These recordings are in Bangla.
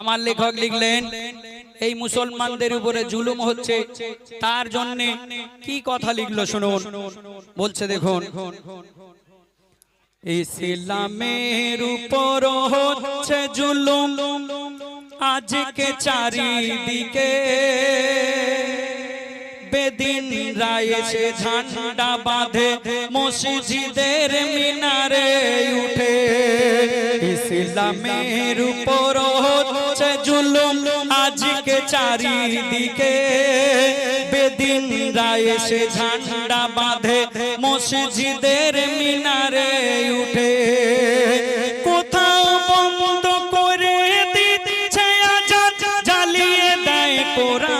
আমার লেখক লিখলেন, এই মুসলমানদের উপরে জুলুম হচ্ছে, তার জন্য কি কথা লিখলো শুনুন। বলছে, দেখুন, ইসলামের উপর হচ্ছে জুলুম, আজকে চারিদিকে বেদিন রায় সে ঝান্ডা বাঁধে, মসজিদের মিনারে উঠে। ইসলামের উপর চারিদিকে বেদিন রায় সে ঝান্ডা বাঁধে, মসজিদের মিনারে উঠে। কোথাও বন্ধ করে দিচ্ছে জ্বালিয়ে দেয় কোরআন।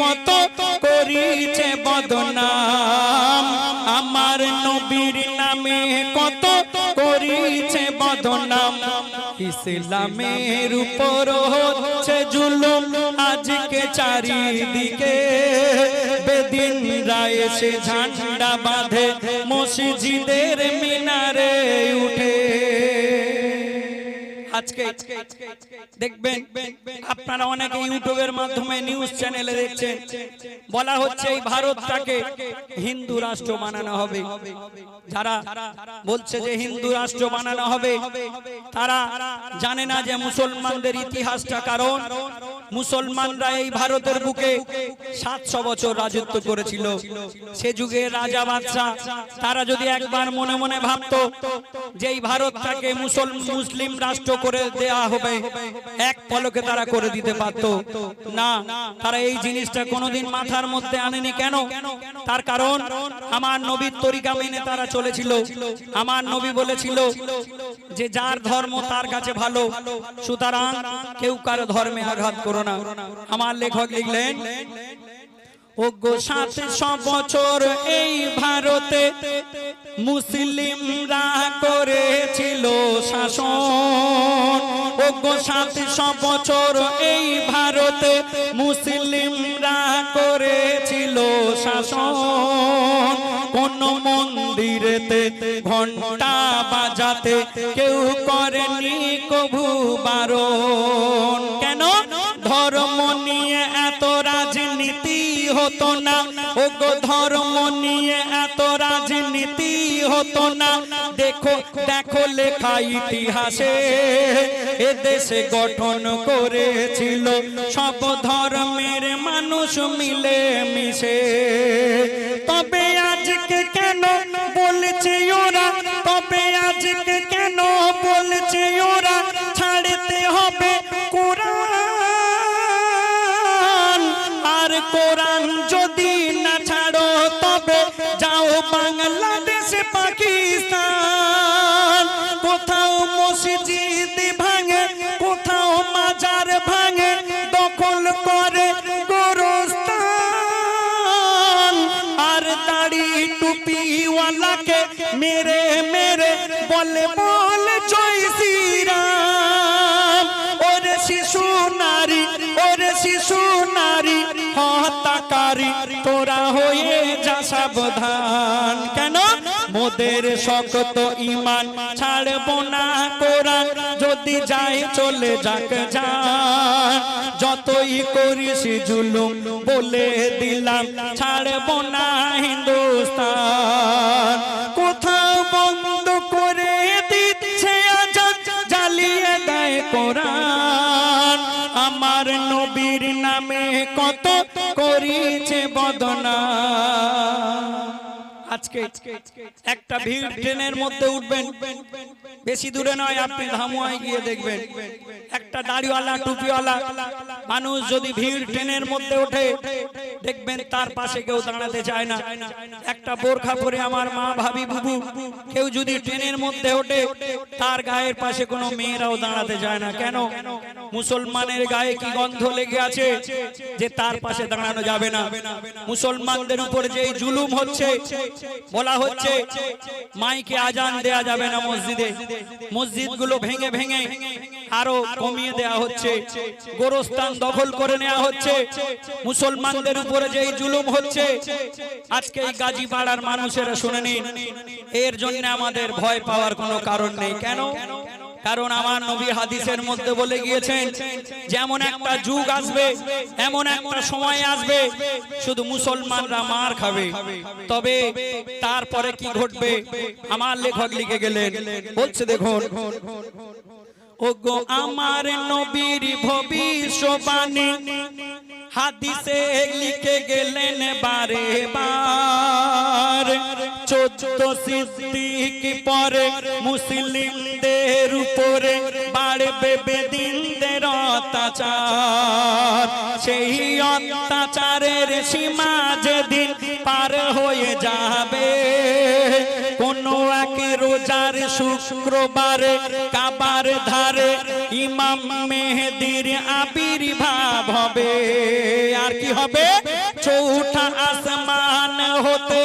কত করিছে বদনাম? আমার নবীর নামে কত করিছে বদনাম? ইসলামের উপর হচ্ছে জুলুম, আজকে চারিদিকে বেদিন রায় সে ঝান্ডা বাঁধে, মসজিদের মিনারে উঠে। আজকে। দেখবেন, আপনারা অনেকে ইউটিউবের মাধ্যমে নিউজ চ্যানেলে দেখছেন। বলা হচ্ছে এই ভারতটাকে হিন্দু রাষ্ট্র বানানো হবে। যারা বলছে যে হিন্দু রাষ্ট্র বানানো হবে, তারা জানে না যে মুসলমানদের ইতিহাসটা কারণ। মুসলমানরা এই ভারতের বুকে সাতশো বছর রাজত্ব করেছিল। সে যুগে রাজা বাদশাহ, তারা যদি একবার মনে মনে ভাবতো যে এই ভারতটাকে মুসল মুসলিম রাষ্ট্র করে দেয়া হবে এক পলকে তারা করে দিতে পারত না, তারা এই জিনিসটা কোনোদিন মাথার মধ্যে আনেনি কেন? তার কারণ, আমার নবীর তরিকা মেনে তারা চলেছিল। আমার নবী বলেছিল যে যার ধর্ম তার কাছে ভালো, সুতরাং কেউ কারও ধর্মে আঘাত করো না। আমার লেখক লিখলেন ওগো সাতশো বছর এই ভারতে মুসলিমরা করেছিল শাসন। ওগো সাতশো বছর এই ভারতে মুসলিমরা করেছিল শাসন। কোন মন্দিরেতে ঘণ্টা বাজাতে কেউ করেনি কভু বারণ। হতো না। ও গো ধর্ম নিয়ে এত রাজনীতি হতো না। দেখো দেখো লেখা ইতিহাসে, এ দেশে গঠন করেছিল। সব ধর্মের মানুষ মিলে মিশে। তবে আজকে কেন বলছে ওরা? তবে আজকে কোরআন যদি শিশু নারী, ওরে শিশু নারী, হত্যাকারী, তোরা হয়ে যা সাবধান। কেন? মোদের শক্ত ইমান, ছাড়বো না কোরআন, যদি যায় চলে যাক যান যতই করিস জুলুম বলে দিলাম, ছাড়বো না হিন্দুস্তান। কোথাও বন্ধ করে দিচ্ছে জ্বালিয়ে দেয় কোরআন। নবীর নামে কত করিছে বদনা। আজকে একটা ভিড় ট্রেনের মধ্যে উঠবেন। বেশি দূরে নয়, আপনি ধামুয়ায় গিয়ে দেখবেন। একটা দাড়িওয়ালা, টুপিওয়ালা মানুষ যদি ভিড় ট্রেনের মধ্যে ওঠে দেখবেন তার পাশে কেউ দাঁড়াতে চায় না। একটা বোরখা পরে আমার মা, ভাবি, বুবু, কেউ যদি ট্রেনের মধ্যে ওঠে, তার গায়ের পাশে কোনো মেয়েরাও দাঁড়াতে চায় না। কেন? মুসলমানের গায়ে কি গন্ধ লেগে আছে যে তার পাশে দাঁড়ানো যাবে না? মুসলমানদের উপর যে জুলুম হচ্ছে, বলা হচ্ছে, মাইকে আজান দেয়া যাবে না মসজিদে। মসজিদগুলো ভেঙে ভেঙে আরও কমিয়ে দেয়া হচ্ছে, গোরস্থান দখল করে নেওয়া হচ্ছে, মুসলমানদের উপরে যে জুলুম হচ্ছে, আজকে এই গাজী পাড়ার মানুষেরা শুনে নিন, এর জন্য আমাদের ভয় পাওয়ার কোনো কারণ নেই। কেন? কারণ আমার নবী হাদিসের মধ্যে বলে গিয়েছেন, যেমন একটা যুগ আসবে, এমন একটা সময় আসবে, শুধু মুসলমানরা মার খাবে। তবে তারপরে কি ঘটবে? আমার লেখক লিখে গেলেন, বলছে দেখুন ওগো আমার নবীর ভবিষ্যবাণী। হাদিসে লিখে গেলেন বারে বার। চোদ্দ সিদ্দিক পরে মুসলিমদের উপরে বাড়বে বেদিনদের অত্যাচার। সেই অত্যাচারের সীমা যেদিন রোজার শুক্রবারে, কাবার ধারে ইমাম মেহেদির আবির্ভাব হবে। আর কি হবে? চৌঠা আসমান হতে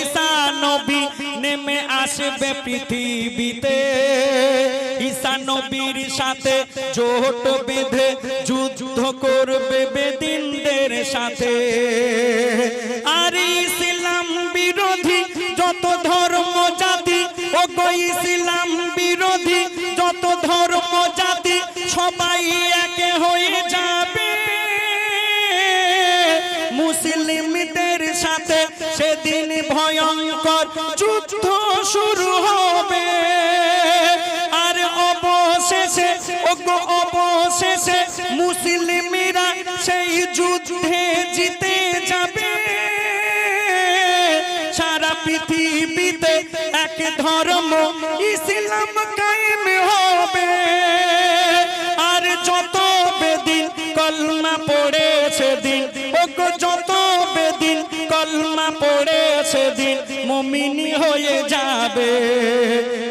ঈসা নবী নেমে আসবে পৃথিবীতে। ঈসা নবীর সাথে জোট বেঁধে যুদ্ধ করবে বেদিনদের সাথে। আর ইসলাম ও ইসলাম বিরোধী, যত ধর্ম জাতি সবাই একে হয়ে যাবে। মুসলিমদের সাথে সেদিন ভয়ঙ্কর যুদ্ধ শুরু হবে। আর অবশেষে অবশেষে মুসলিমরা সেই যুদ্ধে জিতে যাবে। ধর্ম ইসলাম কায়েম হবে। আর যত বেদিন কলমা পড়েছে দিন, ওগো যত বেদিন কলমা পড়েছে দিন, মুমিনি হয়ে যাবে।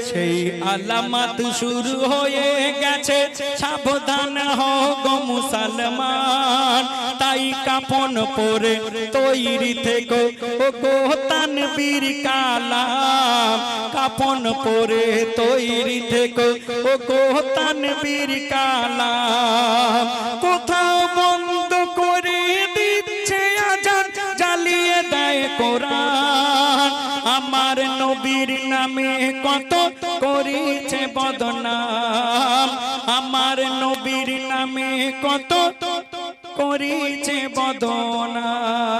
সেই আলামত শুরু হয়ে গেছে, সাবধান গো মুসলমান। তাই কাপন পরে তৈরি থেকে ও গো তানবীর কালাম। কাপন পরে তৈরি থেকে। ও গো তানবীর কালাম, কোথাও বন্ধ করে দিচ্ছে আজান, জ্বালিয়ে দেয় কোরআন। আমার নবীর নামে কত করেছে বদনাম। আমার নবীর নামে কত করেছে বদনাম।